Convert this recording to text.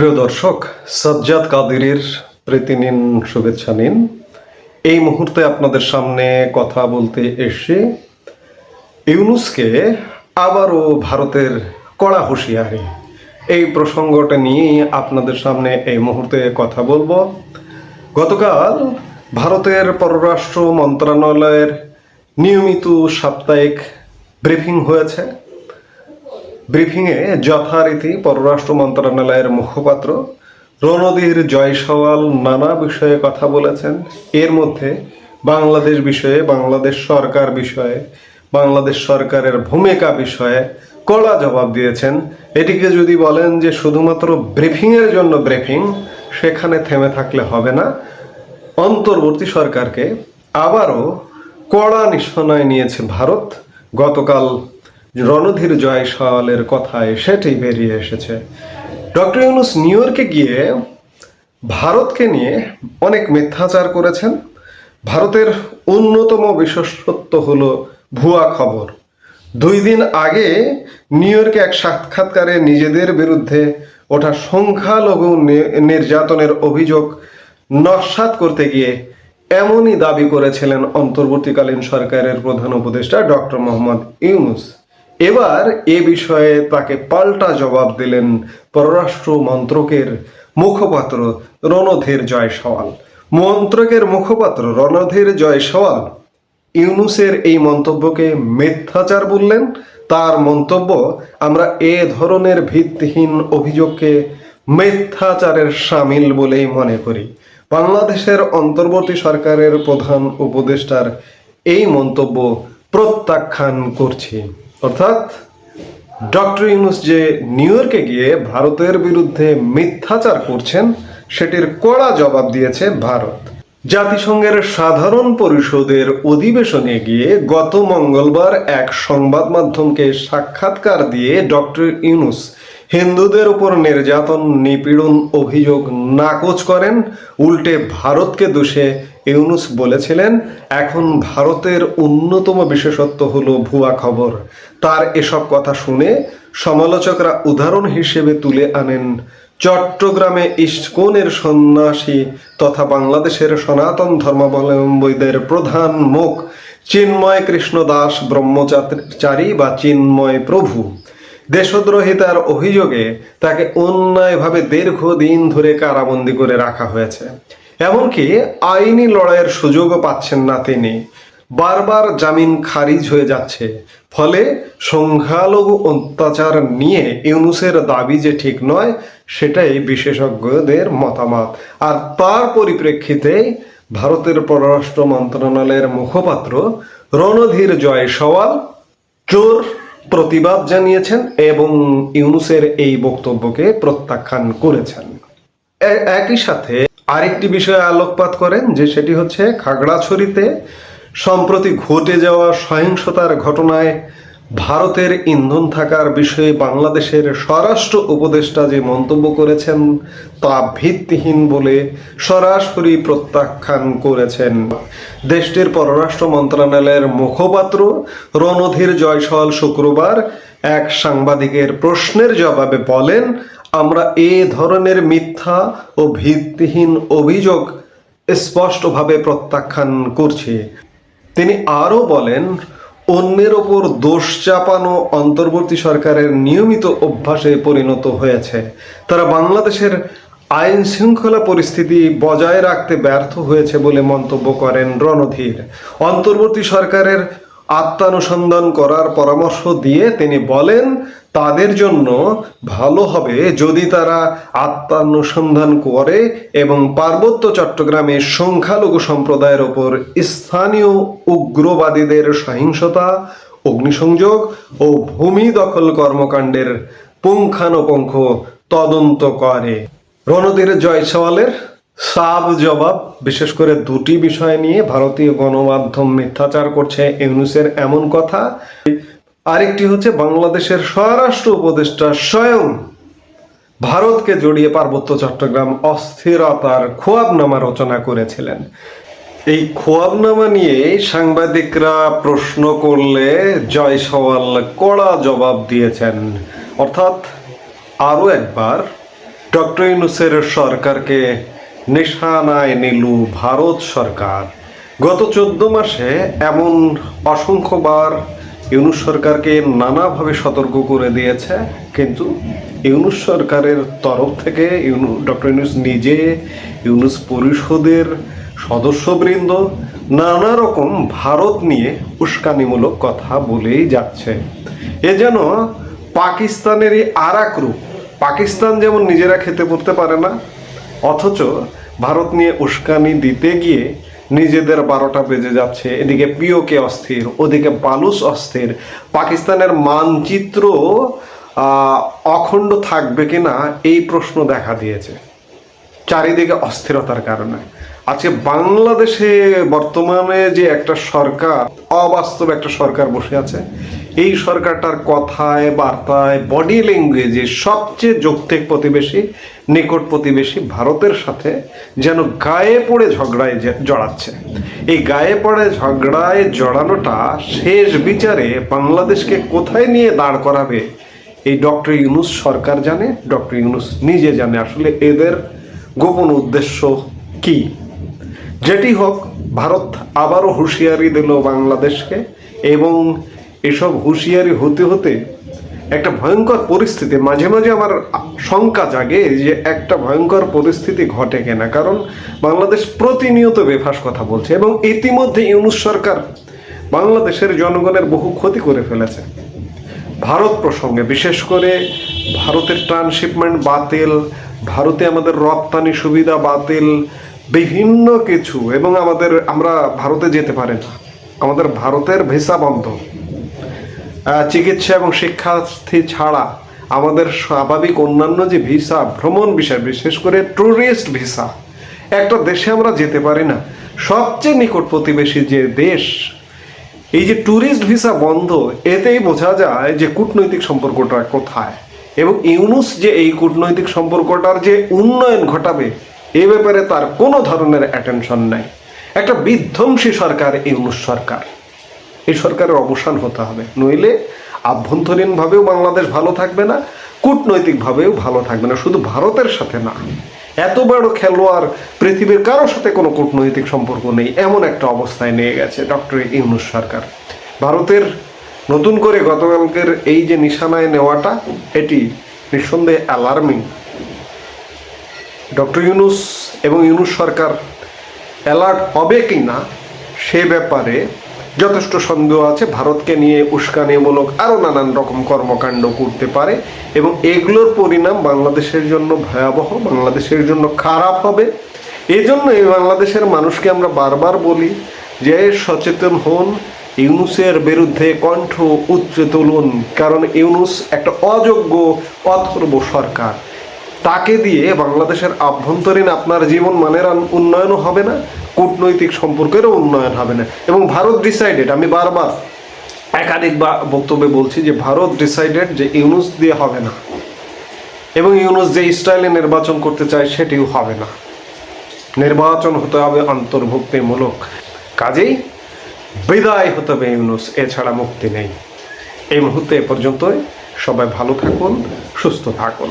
প্রিয় দর্শক, সাজ্জাদ কাদিরের প্রীতি নিন শুভেচ্ছা নিন। এই মুহূর্তে আপনাদের সামনে কথা বলতে এসে ইউনুসকে আবারও ভারতের কড়া হুঁশিয়ারি। এই প্রসঙ্গটা নিয়েই আপনাদের সামনে এই মুহূর্তে কথা বলব। গতকাল ভারতের পররাষ্ট্র মন্ত্রণালয়ের নিয়মিত সাপ্তাহিক ব্রিফিং হয়েছে। ব্রিফিংয়ে যথারীতি পররাষ্ট্র মন্ত্রণালয়ের মুখপাত্র রণধীর জয়সওয়াল নানা বিষয়ে কথা বলেছেন। এর মধ্যে বাংলাদেশ বিষয়ে, বাংলাদেশ সরকার বিষয়ে, বাংলাদেশ সরকারের ভূমিকা বিষয়ে কড়া জবাব দিয়েছেন। এটিকে যদি বলেন যে শুধুমাত্র ব্রিফিংয়ের জন্য ব্রিফিং, সেখানে থেমে থাকলে হবে না। অন্তর্বর্তী সরকারকে আবারও কড়া নিশানায় নিয়েছে ভারত। গতকাল রণধীর জয়সওয়ালের কথায় সেটি বেরিয়ে এসেছে। ডক্টর ইউনুস নিউ ইয়র্কে গিয়ে ভারতকে নিয়ে অনেক মিথ্যাচার করেছেন। ভারতের অন্যতম বিশেষত্ব হলো ভুয়া খবর। দুই দিন আগে নিউ ইয়র্কে এক সাক্ষাৎকারে নিজেদের বিরুদ্ধে ওঠা সংখ্যালঘু নির্যাতনের অভিযোগ নস্বাত করতে গিয়ে এমনই দাবি করেছিলেন অন্তর্বর্তীকালীন সরকারের প্রধান উপদেষ্টা ডক্টর মোহাম্মদ ইউনুস। এবার এ বিষয়ে তাকে পাল্টা জবাব দিলেন পররাষ্ট্র মন্ত্রকের মুখপাত্র রণধীর জয়সওয়াল। মন্ত্রকের মুখপাত্র রণধীর জয়সওয়াল ইউনুসের এই মন্তব্যকে মিথ্যাচার বললেন। তার মন্তব্য, আমরা এ ধরনের ভিত্তিহীন অভিযোগকে মিথ্যাচারের সামিল বলেই মনে করি। বাংলাদেশের অন্তর্বর্তী সরকারের প্রধান উপদেষ্টার এই মন্তব্য প্রত্যাখ্যান করছি। অর্থাৎ ডক্টর ইউনুস যে নিউ ইয়র্কে গিয়ে ভারতের বিরুদ্ধে মিথ্যাচার করছেন, সেটির কড়া জবাব দিয়েছে ভারত। জাতিসংঘের সাধারণ পরিষদের অধিবেশনে গিয়ে গত মঙ্গলবার এক সংবাদ মাধ্যমকে সাক্ষাৎকার দিয়ে ডক্টর ইউনুস হিন্দুদের উপর নির্যাতন, নিপীড়ন অভিযোগ নাকচ করেন, উল্টে ভারতকে দোষে ইউনুস বলেছিলেন, এখন ভারতের অন্যতম বিশেষত্ব হলো ভুয়া খবর। তার এসব কথা শুনে সমালোচকরা উদাহরণ হিসেবে তুলে আনেন, চট্টগ্রামে ইস্কনের সন্ন্যাসী তথা বাংলাদেশের সনাতন ধর্মাবলম্বীদের প্রধান মুখ চিন্ময় কৃষ্ণ দাস ব্রহ্মচারী বা চিন্ময় প্রভু। দেশদ্রোহিতার অভিযোগে তাকে অন্যায়ভাবে দীর্ঘদিন ধরে কারাবন্দী করে রাখা হয়েছে। এমনকি আইনি লড়াইয়ের সুযোগও পাচ্ছেন না তিনি। বারবার জামিন খারিজ হয়ে যাচ্ছে। ফলে সংখ্যালঘু অত্যাচার নিয়ে ইউনুসের দাবি যে ঠিক নয়, সেটাই বিশেষজ্ঞদের মতামত। আর তার পরিপ্রেক্ষিতে ভারতের পররাষ্ট্র মন্ত্রণালয়ের মুখপাত্র রণধীর জয়সওয়াল চোর প্রতিবাদ জানিয়েছেন এবং ইউনুসের এই বক্তব্যকে প্রত্যাখ্যান করেছেন। একই সাথে আরেকটি বিষয়ে আলোকপাত করেন যে সেটি হচ্ছে খাগড়াছড়িতে সম্প্রতি ঘটে যাওয়া সহিংসতার ঘটনায় ভারতের ইন্ধন থাকার বিষয়ে বাংলাদেশের স্বরাষ্ট্র উপদেষ্টা যে মন্তব্য করেছেন তা ভিত্তিহীন বলে সরাসরি প্রত্যাখ্যান করেছেন। দেশটির পররাষ্ট্র মন্ত্রণালয়ের মুখপাত্র রণধীর জয়সওয়াল শুক্রবার এক সাংবাদিকের প্রশ্নের জবাবে বলেন আমরা এ ধরনের মিথ্যা ও ভিত্তিহীন অভিযোগ স্পষ্টভাবে প্রত্যাখ্যান করছি। তিনি আরও বলেন, অন্যের ওপর দোষ চাপানো অন্তর্বর্তী সরকারের নিয়মিত অভ্যাসে পরিণত হয়েছে। তারা বাংলাদেশের আইন শৃঙ্খলা পরিস্থিতি বজায় রাখতে ব্যর্থ হয়েছে বলে মন্তব্য করেন রণধীর। অন্তর্বর্তী সরকারের আত্মানুসন্ধান করার পরামর্শ দিয়ে তিনি বলেন তাদের জন্য ভালো হবে যদি তারা আত্মানুসন্ধান করে এবং পার্বত্য চট্টগ্রামে সংখ্যালঘু সম্প্রদায়ের ওপর স্থানীয় উগ্রবাদীদের সহিংসতা, অগ্নিসংযোগ ও ভূমি দখল কর্মকাণ্ডের পুঙ্খানুপুঙ্খ তদন্ত করে। রণধীর জয়সওয়ালের সাব জবাব, বিশেষ করে দুটি বিষয় নিয়ে ভারতীয় গণমাধ্যম মিথ্যাচার করছে ইউনুসের এমন কথা। আরেকটি হচ্ছে বাংলাদেশের স্বরাষ্ট্র উপদেষ্টা স্বয়ং ভারতকে জড়িয়ে পার্বত্য চট্টগ্রাম অস্থিরতার খোয়াবনামা রচনা করেছিলেন। এই খোয়াবনামা নিয়ে সাংবাদিকরা প্রশ্ন করলে জয়সওয়াল কড়া জবাব দিয়েছেন। অর্থাৎ আরও একবার, ডক্টর ইউনুসের সরকারকে নিশানায় নিল ভারত সরকার। গত চোদ্দ মাসে এমন অসংখ্যবার ইউনুস সরকারকে নানাভাবে সতর্ক করে দিয়েছে, কিন্তু ইউনুস সরকারের তরফ থেকে ইউনু ডক্টর ইউনুস নিজে, ইউনুস পরিষদের সদস্যবৃন্দ নানা রকম ভারত নিয়ে উস্কানিমূলক কথা বলেই যাচ্ছে। এ যেন পাকিস্তানেরই আর এক রূপ। পাকিস্তান যেমন নিজেরা খেতে পড়তে পারে না, অথচ ভারত নিয়ে উস্কানি দিতে গিয়ে নিজেদের বারোটা বেজে যাচ্ছে। এদিকে পিওকে অস্থির, ওদিকে বালুস অস্থির। পাকিস্তানের মানচিত্র অখণ্ড থাকবে কিনা এই প্রশ্ন দেখা দিয়েছে। চারিদিকে অস্থিরতার কারণে। আজকে বাংলাদেশে বর্তমানে যে একটা সরকার, অবাস্তব একটা সরকার বসে আছে এই সরকারটার কথায়, বার্তায় বডি ল্যাঙ্গুয়েজে সবচেয়ে যৌক্তিক প্রতিবেশী, নিকট প্রতিবেশী ভারতের সাথে যেন গায়ে পড়ে ঝগড়ায় জড়াচ্ছে। এই গায়ে পড়ে ঝগড়ায় জড়ানোটা শেষ বিচারে বাংলাদেশকে কোথায় নিয়ে দাঁড় করাবে, এই ডক্টর ইউনুস সরকার জানে, ডক্টর ইউনুস নিজে জানে। আসলে এদের গোপন উদ্দেশ্য কি? যেটি হোক, ভারত আবারও হুঁশিয়ারি দিল বাংলাদেশকে এবং এসব হুঁশিয়ারি হতে হতে একটা ভয়ঙ্কর পরিস্থিতি, মাঝে মাঝে আমার শঙ্কা জাগে যে একটা ভয়ঙ্কর পরিস্থিতি ঘটে কিনা। কারণ বাংলাদেশ প্রতিনিয়ত বেফাস কথা বলছে এবং ইতিমধ্যে ইউনুস সরকার বাংলাদেশের জনগণের বহু ক্ষতি করে ফেলেছে। ভারত প্রসঙ্গে বিশেষ করে ভারতের ট্রান্সশিপমেন্ট বাতিল, ভারতে আমাদের রপ্তানি সুবিধা বাতিল, বিভিন্ন কিছু এবং আমাদের, আমরা ভারতে যেতে পারি না। আমাদের ভারতের ভিসা বন্ধ। চিকিৎসা এবং শিক্ষার্থী ছাড়া আমাদের স্বাভাবিক অন্যান্য যে ভিসা, ভ্রমণ বিষয় বিশেষ করে ট্যুরিস্ট ভিসা, একটা দেশে আমরা যেতে পারি না। সবচেয়ে নিকট প্রতিবেশী যে দেশ, এই যে ট্যুরিস্ট ভিসা বন্ধ, এতেই বোঝা যায় যে কূটনৈতিক সম্পর্কটা কোথায়। এবং ইউনুস যে এই কূটনৈতিক সম্পর্কটার যে উন্নয়ন ঘটাবে, এ ব্যাপারে তার কোনো ধরনের অ্যাটেনশন নাই। একটা বিধ্বংসী সরকার ইউনুস সরকার। এই সরকারের অবসান হতে হবে। নইলে আভ্যন্তরীণভাবেও বাংলাদেশ ভালো থাকবে না, কূটনৈতিকভাবেও ভালো থাকবে না। শুধু ভারতের সাথে না, এত বড় খেলোয়াড় পৃথিবীর কারোর সাথে কোনো কূটনৈতিক সম্পর্ক নেই, এমন একটা অবস্থায় নিয়ে গেছে ডক্টর ইউনুস সরকার। ভারতের নতুন করে গতকালকের এই যে নিশানায় নেওয়াটা, এটি নিঃসন্দেহে অ্যালার্মিং ডক্টর ইউনুস এবং ইউনুস সরকার অ্যালার্ট হবে কি না সে ব্যাপারে যথেষ্ট সন্দেহ আছে। ভারতকে নিয়ে উস্কানিমূলক আরও নানান রকম কর্মকাণ্ড করতে পারে এবং এগুলোর পরিণাম বাংলাদেশের জন্য ভয়াবহ, বাংলাদেশের জন্য খারাপ হবে। এই জন্য এই বাংলাদেশের মানুষকে আমরা বারবার বলি যে সচেতন হন, ইউনুসের বিরুদ্ধে কণ্ঠ উচ্চে তুলুন, কারণ ইউনুস একটা অযোগ্য, অথর্ব সরকার। তাকে দিয়ে বাংলাদেশের আভ্যন্তরীণ আপনার জীবন মানের উন্নয়নও হবে না। কূটনৈতিক সম্পর্কেরও উন্নয়ন হবে না। এবং ভারত ডিসাইডেড আমি বারবার একাধিক বক্তব্যে বলছি যে ভারত ডিসাইডেড যে ইউনুস দিয়ে হবে না। এবং ইউনুস যে স্টাইলে নির্বাচন করতে চায় সেটিও হবে না। নির্বাচন হতে হবে অন্তর্ভুক্তিমূলক। কাজেই বিদায় হতে হবে ইউনুস, এছাড়া মুক্তি নেই। এই মুহূর্তে এ পর্যন্তই। সবাই ভালো থাকুন, সুস্থ থাকুন।